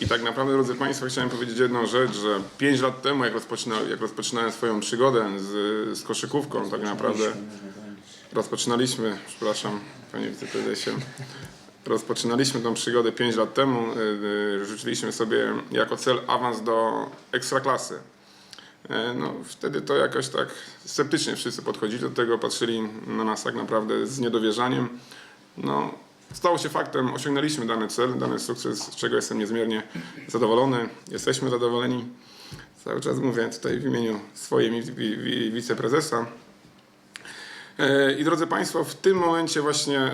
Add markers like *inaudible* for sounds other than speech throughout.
I tak naprawdę, drodzy Państwo, chciałem powiedzieć jedną rzecz, że 5 lat temu, jak, rozpoczyna, jak rozpoczynałem swoją przygodę z, z koszykówką, tak naprawdę rozpoczynaliśmy, przepraszam, Panie Wiceprezesie, rozpoczynaliśmy tą przygodę 5 lat temu, y, y, rzuciliśmy sobie jako cel awans do ekstraklasy. E, No, wtedy to jakoś tak sceptycznie wszyscy podchodzili do tego, patrzyli na nas tak naprawdę z niedowierzaniem. No, stało się faktem, osiągnęliśmy dany cel, dany sukces, z czego jestem niezmiernie zadowolony. Jesteśmy zadowoleni. Cały czas mówię tutaj w imieniu wi- wi- wiceprezesa. E, I drodzy Państwo, w tym momencie właśnie, e,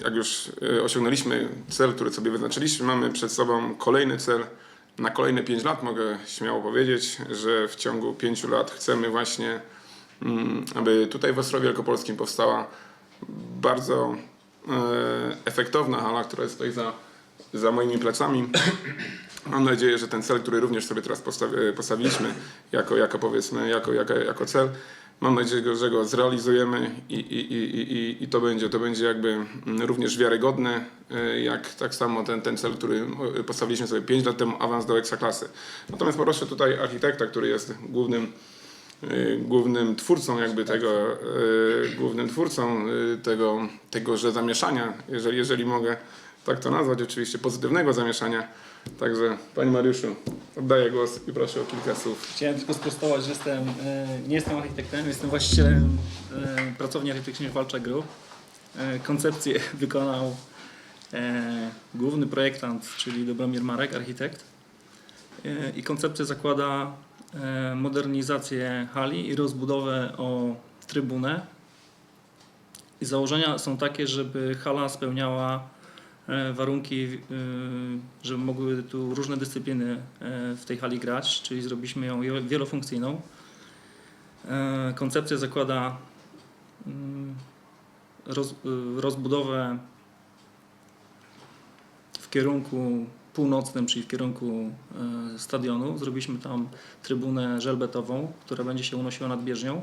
jak już e, osiągnęliśmy cel, który sobie wyznaczyliśmy, mamy przed sobą kolejny cel na kolejne 5 lat. Mogę śmiało powiedzieć, że w ciągu 5 lat chcemy właśnie, mm, aby tutaj w Ostrowie Wielkopolskim powstała bardzo efektowna hala, która stoi za, za moimi plecami. Mam nadzieję, że ten cel, który również sobie teraz postawi, postawiliśmy jako, jako powiedzmy, jako, jako, jako cel, mam nadzieję, że go zrealizujemy i, i, i, i- i, to będzie, to będzie jakby mm, również wiarygodne, e, jak tak samo ten, ten cel, który e, postawiliśmy sobie 5 lat temu, awans do ekstraklasy. Natomiast poproszę tutaj architekta, który jest głównym głównym twórcą jakby tego, y, głównym twórcą y, tego, tegoże zamieszania, jeżeli, jeżeli mogę tak to nazwać, oczywiście pozytywnego zamieszania. Także Panie Mariuszu, oddaję głos i proszę o kilka słów. Chciałem tylko sprostować, że jestem, nie jestem architektem, jestem właścicielem pracowni architektonicznej Walcza Group. Koncepcję *laughs* wykonał główny projektant, czyli Dobromir Marek, architekt. I koncepcja zakłada modernizację hali i rozbudowę o trybunę. I założenia są takie, żeby hala spełniała e, warunki, e, żeby mogły tu różne dyscypliny e, w tej hali grać, czyli zrobiliśmy ją wielofunkcyjną. E, Koncepcja zakłada mm, roz, e, rozbudowę w kierunku północnym, czyli w kierunku e, stadionu. Zrobiliśmy tam trybunę żelbetową, która będzie się unosiła nad bieżnią.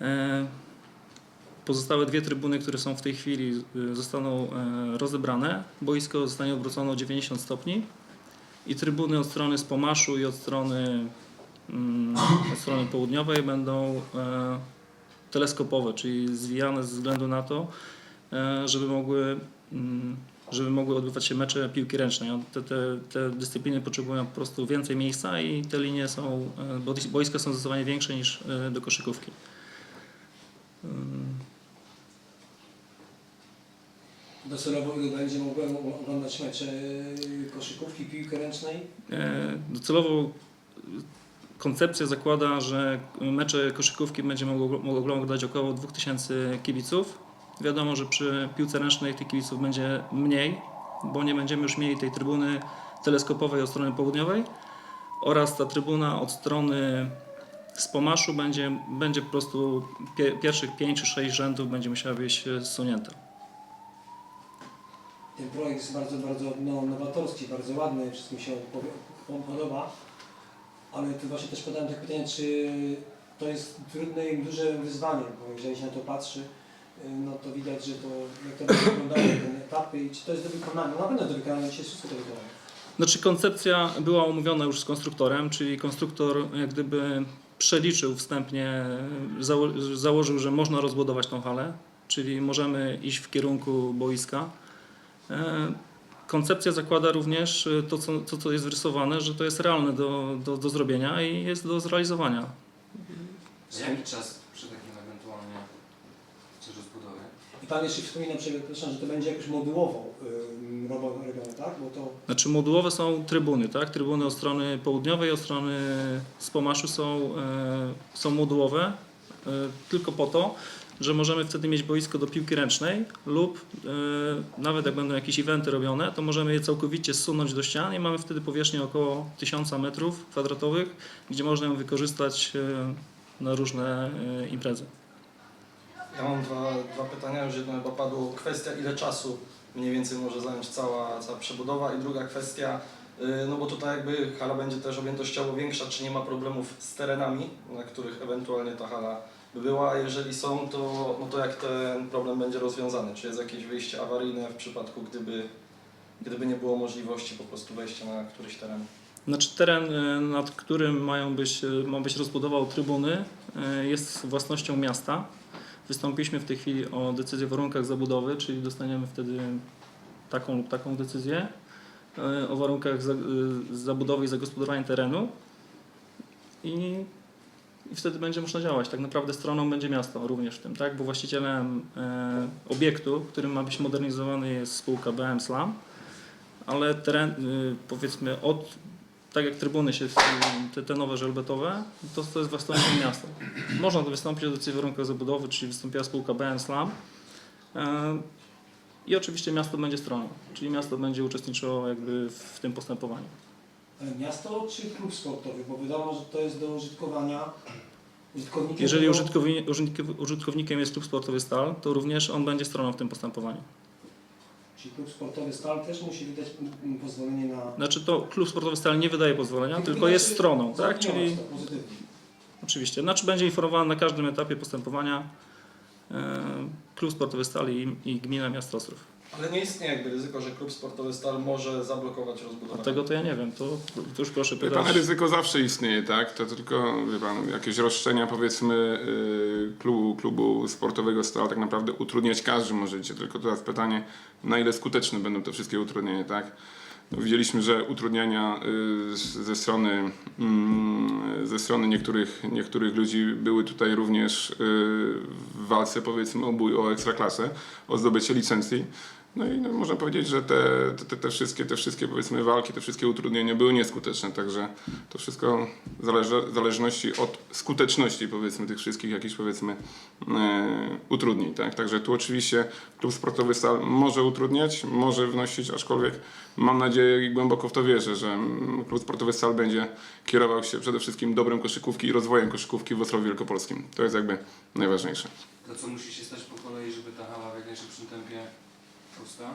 E, Pozostałe dwie trybuny, które są w tej chwili, y, zostaną e, rozebrane. Boisko zostanie obrócone o 90 stopni i trybuny od strony Spomaszu i od strony, mm, od strony południowej będą e, teleskopowe, czyli zwijane ze względu na to, e, żeby mogły, mm, żeby mogły odbywać się mecze piłki ręcznej. Te, te, te dyscypliny potrzebują po prostu więcej miejsca i te linie są, e, bo boiska są zdecydowanie większe niż e, do koszykówki. Docelowo ilu będzie mogłem oglądać mecze koszykówki, piłki ręcznej? E, Docelowo koncepcja zakłada, że mecze koszykówki będzie mogło, mogło oglądać około 2000 kibiców. Wiadomo, że przy piłce ręcznej tych kibiców będzie mniej, bo nie będziemy już mieli tej trybuny teleskopowej od strony południowej oraz ta trybuna od strony Spomaszu będzie, będzie po prostu pie, pierwszych 5 czy 6 rzędów będzie musiała być zsunięta. Ten projekt jest bardzo, bardzo no, nowatorski, bardzo ładny, wszystkim się podoba. Ale tu właśnie też podałem takie pytanie, czy to jest trudne i duże wyzwanie, bo jeżeli się na to patrzy, no to widać, że to, jak to będzie wyglądało, *coughs* te etapy i czy to jest do wykonania. No na pewno do wykonania, dzisiaj wszystko do wykonania. Znaczy koncepcja była omówiona już z konstruktorem, czyli konstruktor jak gdyby przeliczył wstępnie, zało- założył, że można rozbudować tą halę, czyli możemy iść w kierunku boiska. E, Koncepcja zakłada również e, to, co, to, co jest wyrysowane, że to jest realne do, do, do zrobienia i jest do zrealizowania. Za jaki czas przy takim ewentualnie czy Pan jeszcze wspomina, przepraszam, że to będzie jakoś modułowo robione, tak? Bo to Znaczy modułowe są trybuny, tak? Trybuny od strony południowej, od strony Spomaszu są, e, są modułowe e, tylko po to, że możemy wtedy mieć boisko do piłki ręcznej lub e, nawet jak będą jakieś eventy robione, to możemy je całkowicie zsunąć do ścian i mamy wtedy powierzchnię około 1000 metrów kwadratowych, gdzie można ją wykorzystać na różne imprezy. Ja mam dwa, dwa pytania, już jedno chyba padło. Kwestia ile czasu mniej więcej może zająć cała, cała przebudowa i druga kwestia, y, no bo tutaj jakby hala będzie też objętościowo większa, czy nie ma problemów z terenami, na których ewentualnie ta hala by była, a jeżeli są, to, no to jak ten problem będzie rozwiązany? Czy jest jakieś wyjście awaryjne w przypadku, gdyby gdyby nie było możliwości po prostu wejścia na któryś teren. Znaczy teren, e, nad którym mają być, e, ma być rozbudował trybuny, jest własnością miasta. Wystąpiliśmy w tej chwili o decyzję o warunkach zabudowy, czyli dostaniemy wtedy taką lub taką decyzję e, o warunkach e, zabudowy i zagospodarowania terenu i, wtedy będzie można działać. Tak naprawdę stroną będzie miasto również w tym, tak? bo właścicielem e, obiektu, którym ma być modernizowany jest spółka BM Slam, ale teren, powiedzmy od tak jak trybuny się, te, te nowe żelbetowe, to, to jest własnością miasta. Można to wystąpić o decyzję o warunkach zabudowy, czyli wystąpiła spółka BN Slam. E, I oczywiście miasto będzie stroną, czyli miasto będzie uczestniczyło jakby w tym postępowaniu. Ale Miasto czy klub sportowy? Bo wiadomo, że to jest do użytkowania użytkownikiem. Jeżeli użytkowni, użytkownikiem jest klub sportowy Stal, to również on będzie stroną w tym postępowaniu. Czyli klub sportowy Stal też musi wydać pozwolenie na... Znaczy to klub sportowy Stal nie wydaje pozwolenia, tylko Znaczy, jest stroną, tak? Czyli to pozytywnie. Oczywiście. Znaczy będzie informowany na każdym etapie postępowania e, klub sportowy Stal i, i gmina miasta Ostrów. Ale nie istnieje jakby ryzyko, że klub sportowy Stal może zablokować A rozbudowę. tego to ja nie wiem, to, to już proszę Wie pan, pytać. ryzyko zawsze istnieje, tak? To tylko, wie pan, jakieś roszczenia powiedzmy y, klubu, klubu sportowego Stal tak naprawdę utrudniać każdy możecie, tylko teraz pytanie, na ile skuteczne będą te wszystkie utrudnienia, tak? No, widzieliśmy, że utrudnienia y, ze strony, mm, ze strony niektórych, niektórych ludzi były tutaj również y, w walce powiedzmy o bój o ekstraklasę, o zdobycie licencji. No i no, można powiedzieć, że te, te, te, wszystkie, te wszystkie powiedzmy walki, te wszystkie utrudnienia były nieskuteczne, także to wszystko zależy w zależności od skuteczności powiedzmy tych wszystkich jakichś powiedzmy e, utrudnień, tak? Także tu oczywiście klub sportowy Stal może utrudniać, może wnosić, aczkolwiek mam nadzieję i głęboko w to wierzę, że klub sportowy Stal będzie kierował się przede wszystkim dobrem koszykówki i rozwojem koszykówki w Ostrowie Wielkopolskim. To jest jakby najważniejsze. To co musi się stać po kolei, żeby ta hala w jak najszybszym tempie powstała?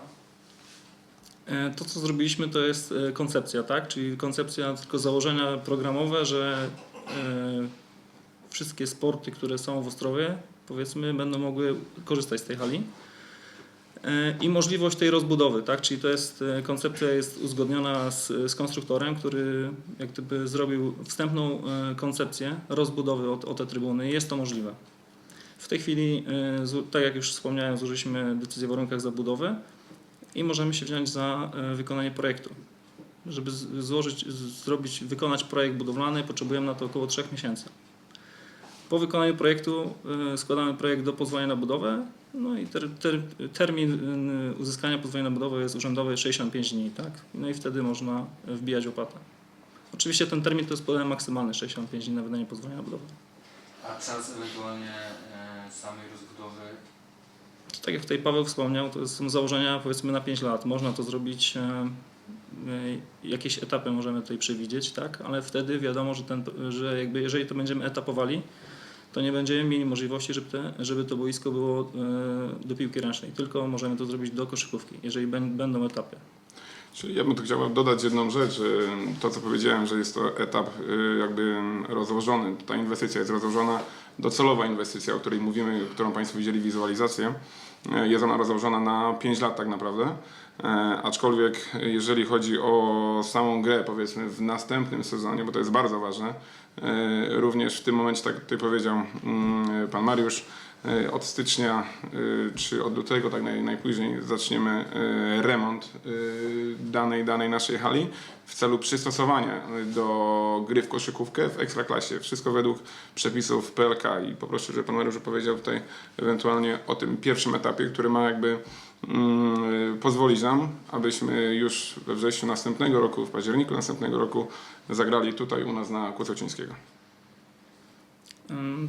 E, To, co zrobiliśmy, to jest e, koncepcja, tak? Czyli koncepcja tylko założenia programowe, że e, wszystkie sporty, które są w Ostrowie, powiedzmy, będą mogły korzystać z tej hali. I możliwość tej rozbudowy, tak? Czyli to jest, koncepcja jest uzgodniona z, z konstruktorem, który jak gdyby zrobił wstępną koncepcję rozbudowy o, o te trybuny. Jest to możliwe. W tej chwili, e, tak jak już wspomniałem, złożyliśmy decyzję o warunkach zabudowy i możemy się wziąć za e, wykonanie projektu. Żeby złożyć, zrobić, wykonać projekt budowlany, potrzebujemy na to około 3 miesięcy. Po wykonaniu projektu e, składamy projekt do pozwolenia na budowę, no i ter, ter, termin uzyskania pozwolenia na budowę jest urzędowy 65 dni, tak? No i wtedy można wbijać opłatę. Oczywiście ten termin to jest podany maksymalny 65 dni na wydanie pozwolenia na budowę. A czas ewentualnie e, samej rozbudowy Tak jak tutaj Paweł wspomniał, to są założenia powiedzmy na 5 lat. Można to zrobić, e, e, jakieś etapy możemy tutaj przewidzieć, tak? ale wtedy wiadomo, że, ten, że jakby jeżeli to będziemy etapowali, to nie będziemy mieli możliwości, żeby, te, żeby to boisko było do piłki ręcznej. Tylko możemy to zrobić do koszykówki, jeżeli bę- będą etapy. Czyli ja bym tu chciał dodać jedną rzecz, y, to co powiedziałem, że jest to etap y, jakby rozłożony, ta inwestycja jest rozłożona, docelowa inwestycja, o której mówimy, którą Państwo widzieli wizualizację, y, jest ona rozłożona na 5 lat tak naprawdę, E, aczkolwiek jeżeli chodzi o samą grę powiedzmy w następnym sezonie, bo to jest bardzo ważne, e, również w tym momencie, tak tutaj powiedział mm, Pan Mariusz, Od stycznia e, czy od lutego, tak naj, najpóźniej, zaczniemy e, remont e, danej, danej naszej hali w celu przystosowania do gry w koszykówkę w ekstraklasie. Wszystko według przepisów PLK i poproszę, żeby Pan Mariusz powiedział tutaj ewentualnie o tym pierwszym etapie, który ma jakby mm, pozwolić nam, abyśmy już we wrześniu następnego roku, w październiku następnego roku zagrali tutaj u nas na Kłosocińskiego.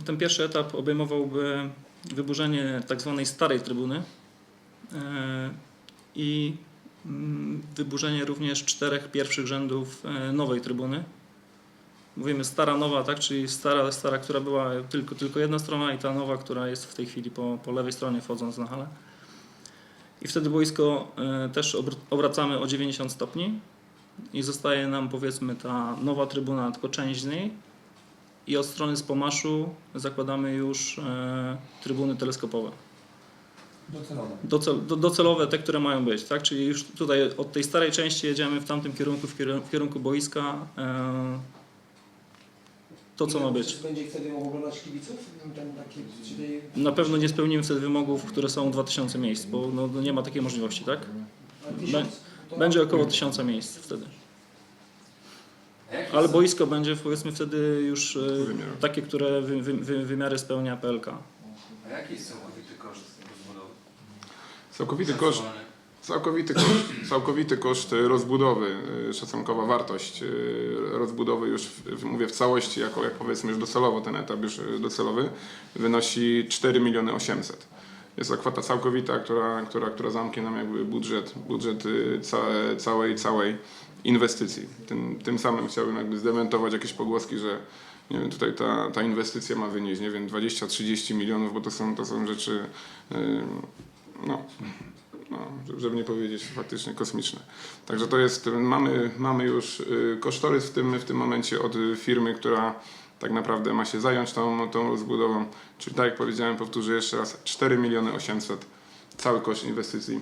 Ten pierwszy etap obejmowałby wyburzenie tak zwanej starej trybuny e, i mm, wyburzenie również czterech pierwszych rzędów e, nowej trybuny. Mówimy stara, nowa, tak? czyli stara, stara, która była tylko, tylko jedna strona i ta nowa, która jest w tej chwili po, po lewej stronie wchodząc na halę. I wtedy boisko e, też obr- obracamy o 90 stopni i zostaje nam powiedzmy ta nowa trybuna, tylko część z niej, i od strony z Pomaszu zakładamy już e, trybuny teleskopowe. Docelowe. docel, do, docelowe, te, które mają być, tak? Czyli już tutaj od tej starej części jedziemy w tamtym kierunku, w kierunku, w kierunku boiska. E, to, co ma być. Czy będzie wtedy mógł oglądać kibiców? Na pewno nie spełnimy wtedy wymogów, które są 2000 miejsc, bo no, no nie ma takiej możliwości, tak? Będzie około 1000 miejsc wtedy. Ale boisko będzie powiedzmy wtedy już e, Wymiar. takie, które wy, wy, wy, wymiary spełnia PLK. A jaki jest całkowity koszt rozbudowy? Całkowity koszt, Szacowany? całkowity koszt, *clears throat* całkowity koszt rozbudowy, y, szacunkowa wartość y, rozbudowy już, w, w- mówię w całości, jako jak powiedzmy już docelowo, ten etap już y, docelowy, wynosi 4 miliony 800. Jest to kwota całkowita, która, która, która zamknie nam jakby budżet, budżet y, całe, całej, całej inwestycji. Tym, tym samym chciałbym jakby zdementować jakieś pogłoski, że nie wiem, tutaj ta, ta inwestycja ma wynieść, nie wiem, 20-30 milionów, bo to są, to są rzeczy, y, no, no, żeby nie powiedzieć faktycznie kosmiczne. Także to jest, mamy, mamy już y, kosztorys w tym, w tym momencie od firmy, która tak naprawdę ma się zająć tą, tą rozbudową. Czyli tak jak powiedziałem, powtórzę jeszcze raz, 4 miliony 800 cały koszt inwestycji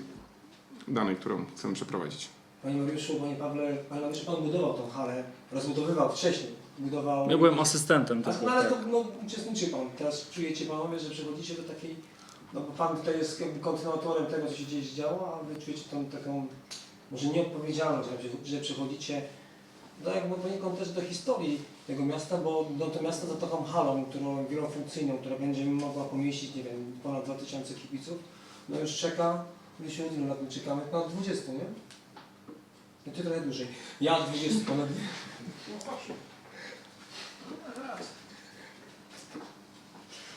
danej, którą chcemy przeprowadzić. Panie Mariuszu, Panie Pawle, Panie Mariuszu, Pan budował tą halę, rozbudowywał wcześniej. Budował... Ja byłem asystentem Tak, no ale tak. to no, uczestniczy Pan. Teraz czujecie Panowie, że przechodzicie do takiej... No bo Pan tutaj jest jakby kontynuatorem tego, co się gdzieś działo, a Wy czujecie tą taką może nieodpowiedzialność, że- że przechodzicie no jakby poniekąd też do historii tego miasta, bo no, to miasto za taką halą, którą wielofunkcyjną, która będzie mogła pomieścić, nie wiem, ponad 2000 kibiców, no już czeka, już się ilu lat my czekamy? Ponad 20, nie? No ty trochę dłużej. Ja 20 ponad...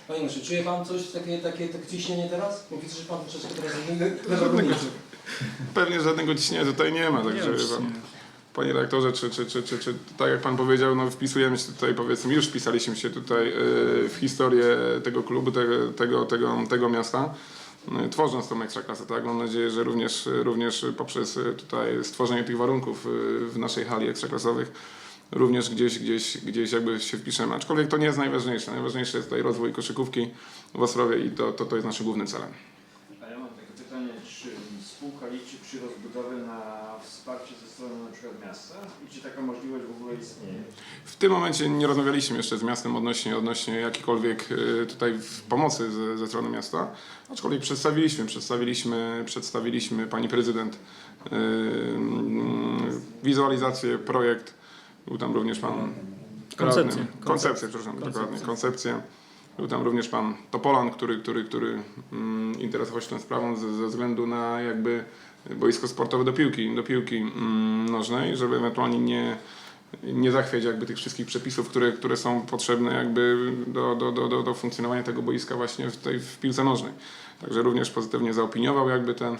Panie Mariuszu, czuje Pan coś, takie, takie, takie ciśnienie teraz? Bo widzę, że Pan troszeczkę teraz Żadnego, pewnie żadnego ciśnienia tutaj nie ma, także nie. Panie redaktorze, czy, czy, czy, czy, czy tak jak Pan powiedział, no wpisujemy się tutaj, powiedzmy, już wpisaliśmy się tutaj e, w historię tego klubu, tego, tego, tego, tego miasta, e, tworząc tą ekstraklasę, tak? Mam nadzieję, że również, również poprzez e, tutaj stworzenie tych warunków e, w naszej hali ekstraklasowych również gdzieś, gdzieś, gdzieś jakby się wpiszemy. Aczkolwiek to nie jest najważniejsze. Najważniejsze jest tutaj rozwój koszykówki w Ostrowie i to, to, to jest naszym głównym celem. A ja mam takie pytanie, czy liczy przy rozbudowie na wsparcie ze strony na przykład miasta i czy taka możliwość w ogóle istnieje? W tym momencie nie rozmawialiśmy jeszcze z miastem odnośnie, odnośnie jakiejkolwiek y, tutaj w- pomocy ze, ze strony miasta, aczkolwiek przedstawiliśmy, przedstawiliśmy, przedstawiliśmy pani prezydent y, mm, wizualizację, projekt, był tam również pan Koncepcję. radny, koncepcję, przepraszam, Koncepcję. dokładnie, koncepcję. Był tam również pan Topolan, który, który, który mm, interesował się tą sprawą ze, ze względu na jakby boisko sportowe do piłki, do piłki mm, nożnej, żeby ewentualnie nie, nie zachwiać jakby tych wszystkich przepisów, które, które są potrzebne jakby do, do, do, do, funkcjonowania tego boiska właśnie w, tej, w piłce nożnej. Także również pozytywnie zaopiniował jakby ten,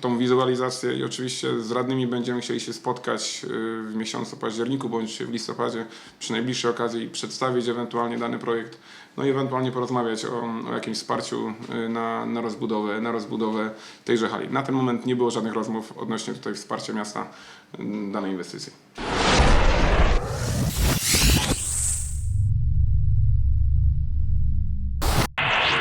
tą wizualizację i oczywiście z radnymi będziemy chcieli się spotkać yy, w miesiącu październiku bądź w listopadzie przy najbliższej okazji i przedstawić ewentualnie dany projekt, no i ewentualnie porozmawiać o, o jakimś wsparciu yy, na, na, rozbudowę, na rozbudowę tejże hali. Na ten moment nie było żadnych rozmów odnośnie tutaj wsparcia miasta yy, danej inwestycji.